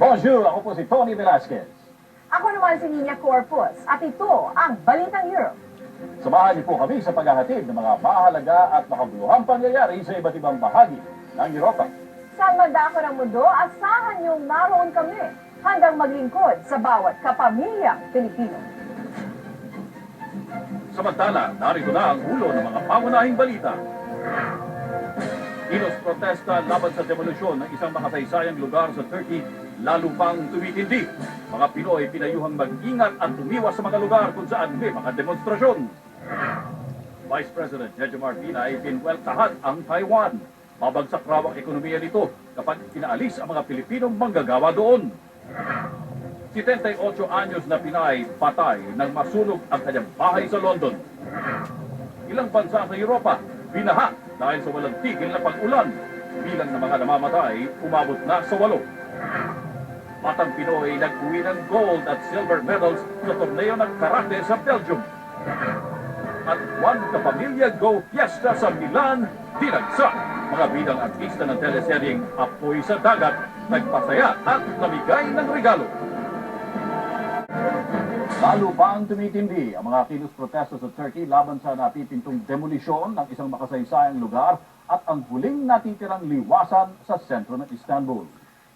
Bonjour, ako po si Tony Velasquez. Ako naman si Nina Corpus at ito ang Balitang Europe. Samahan niyo po kami sa paghahatid ng mga mahalaga at makabuluhang pangyayari sa iba't ibang bahagi ng Europa. Sa madako ng mundo, asahan niyong naroon kami hanggang maglingkod sa bawat kapamilyang Pilipino. Samantala, narito na ang ulo ng mga pangunahing balita. Kilos protesta laban sa demolusyon ng isang makasaysayang lugar sa Turkey lalo pang tumitindi. Mga Pinoy pinayuhang mag-ingat at umiwas sa mga lugar kung saan may mga demonstrasyon. Vice President Jejo Martina ay pinweltahan ang Taiwan. Mabagsak raw ang ekonomiya nito kapag pinaalis ang mga Pilipinong manggagawa doon. 78 anyos na Pinay patay nang masunog ang kanyang bahay sa London. Ilang bansa sa Europa binaha dahil sa walang tigil na pag-ulan. Bilang ng mga namamatay, umabot na sa walo. Batang Pinoy nag-uwi ng gold at silver medals sa torneo ng karate sa Belgium. At Juan Kapamilya Go Fiesta sa Milan, dinagsa. Mga bidang artista ng teleseryeng Apoy sa Dagat, nagpasaya at namigay ng regalo. Lalo pa ang tumitindi ang mga kilos protesta sa Turkey laban sa napipintong demolisyon ng isang makasaysayang lugar at ang huling natitirang liwasan sa sentro ng Istanbul.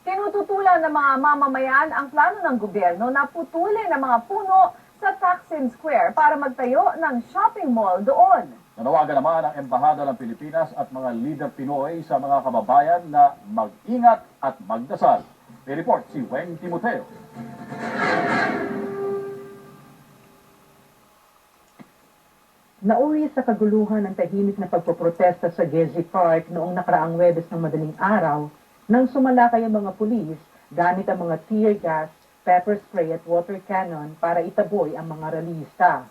Tinututulan ng mga mamamayan ang plano ng gobyerno na putulin ang mga puno sa Taksim Square para magtayo ng shopping mall doon. Nanawagan naman ang Embahada ng Pilipinas at mga leader Pinoy sa mga kababayan na mag-ingat at magdasal. May report si Weng Timoteo. Nauwi sa kaguluhan ng tahimik na pagpoprotesta sa Gezi Park noong nakaraang Webes ng madaling araw nang sumalakay ang mga pulis gamit ang mga tear gas, pepper spray at water cannon para itaboy ang mga ralista.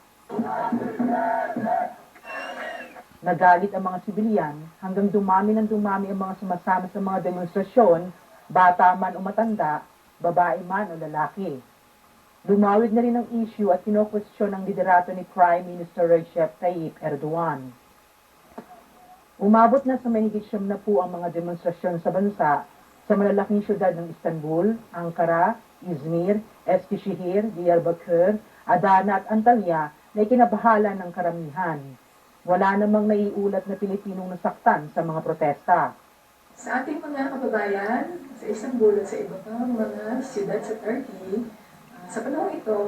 Nagalit ang mga sibilyan hanggang dumami ng dumami ang mga sumasama sa mga demonstrasyon, bata man o matanda, babae man o lalaki. Lumawig na rin ang issue at kinokwestiyon ng liderato ni Prime Minister Recep Tayyip Erdogan. Umabot na sa mahigit siyam na po ang mga demonstrasyon sa bansa sa malalaking syudad ng Istanbul, Ankara, Izmir, Eskişehir, Diyarbakir, Adana at Antalya na ikinabahala ng karamihan. Wala namang naiulat na Pilipinong nasaktan sa mga protesta. Sa ating mga kababayan sa Istanbul at sa iba pang mga siyudad sa Turkey, sa panahon ito,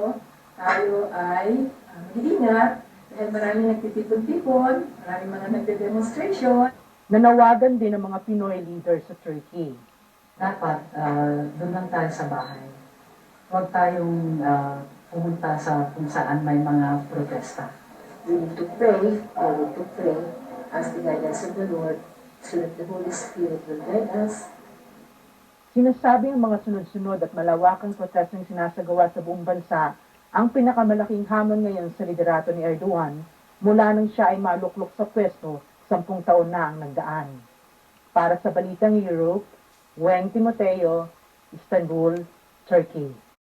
tayo ay uh, mag-iingat dahil maraming nagtitipon-tipon, maraming mga nagde-demonstration. Nanawagan din ng mga Pinoy leaders sa Turkey. dapat ah, doon lang tayo sa bahay. Huwag tayong ah, pumunta sa kung saan may mga protesta. We need to pray, we need to pray, ask the guidance of the Lord, so that the Holy Spirit will guide us. Sinasabi ang mga sunod-sunod at malawakang protestang sinasagawa sa buong bansa ang pinakamalaking hamon ngayon sa liderato ni Erdogan mula nang siya ay maluklok sa pwesto sampung taon na ang nagdaan. Para sa Balitang Europe, Weng Timoteo, Istanbul, Turkey.